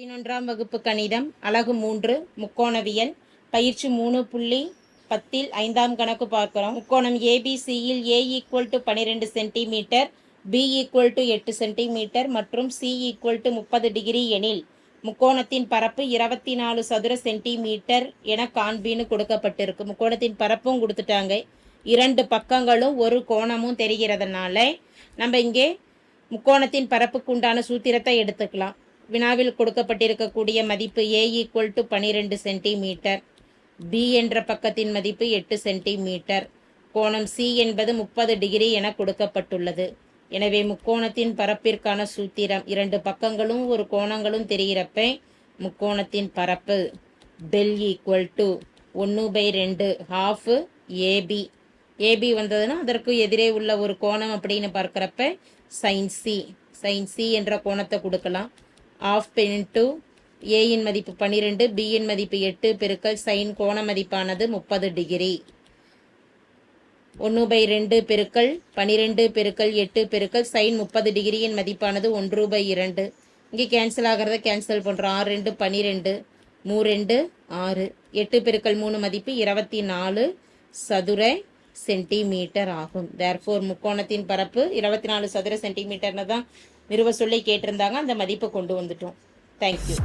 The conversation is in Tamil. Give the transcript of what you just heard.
பதினொன்றாம் வகுப்பு கணிதம் அலகு மூன்று முக்கோணவியல் பயிற்சி மூணு புள்ளி பத்தில் ஐந்தாம் கணக்கு பார்க்கிறோம். முக்கோணம் ஏபிசியில் ஏ ஈக்குவல் டு பன்னிரெண்டு சென்டிமீட்டர் பி ஈக்குவல் டு எட்டு சென்டிமீட்டர் மற்றும் சி ஈக்குவல் டு முப்பது டிகிரி எனில் முக்கோணத்தின் பரப்பு இருபத்தி நாலு சதுர சென்டிமீட்டர் என காண்பின்னு கொடுக்கப்பட்டிருக்கு. முக்கோணத்தின் பரப்பும் கொடுத்துட்டாங்க. இரண்டு பக்கங்களும் ஒரு கோணமும் தெரிகிறதுனால நம்ம இங்கே முக்கோணத்தின் பரப்புக்கு உண்டான சூத்திரத்தை எடுத்துக்கலாம். வினாவில் கொடுக்கப்பட்டிருக்கக்கூடிய மதிப்பு ஏ ஈக்குவல் டு பன்னிரெண்டு சென்டிமீட்டர் பி என்ற பக்கத்தின் மதிப்பு எட்டு சென்டிமீட்டர் கோணம் சி என்பது முப்பது டிகிரி என கொடுக்கப்பட்டுள்ளது. எனவே முக்கோணத்தின் பரப்பிற்கான சூத்திரம் இரண்டு பக்கங்களும் ஒரு கோணங்களும் தெரிகிறப்ப முக்கோணத்தின் பரப்பு. டெல் ஈக்குவல் டு ஒன்று பை ரெண்டு ஹாஃபு ஏபி ஏபி வந்ததுன்னா அதற்கு எதிரே உள்ள ஒரு கோணம் அப்படின்னு பார்க்குறப்ப சைன் சி சைன் சி என்ற கோணத்தை கொடுக்கலாம். ஆஃப் இன்ட்டு ஏயின் மதிப்பு பன்னிரெண்டு பியின் மதிப்பு எட்டு பெருக்கல் சைன் கோண மதிப்பானது முப்பது டிகிரி. ஒன்று பை ரெண்டு பெருக்கல் பன்னிரெண்டு பெருக்கல் எட்டு பெருக்கல் சைன் முப்பது டிகிரியின் மதிப்பானது ஒன்று பை இரண்டு. இங்கே கேன்சல் ஆகிறத கேன்சல் பண்ணுறோம் ஆறு ரெண்டு பன்னிரெண்டு மூ ரெண்டு ஆறு. எட்டு பெருக்கல் மூணு மதிப்பு இருபத்தி நாலு சதுர சென்டிமீட்டர் ஆகும். தேர்ஃபோர் முக்கோணத்தின் பரப்பு இருபத்தி நாலு சதுர சென்டிமீட்டர்னு தான் நிறுவ சொல்லி கேட்டிருந்தாங்க. அந்த மதிப்பை கொண்டு வந்துட்டோம். தேங்க்யூ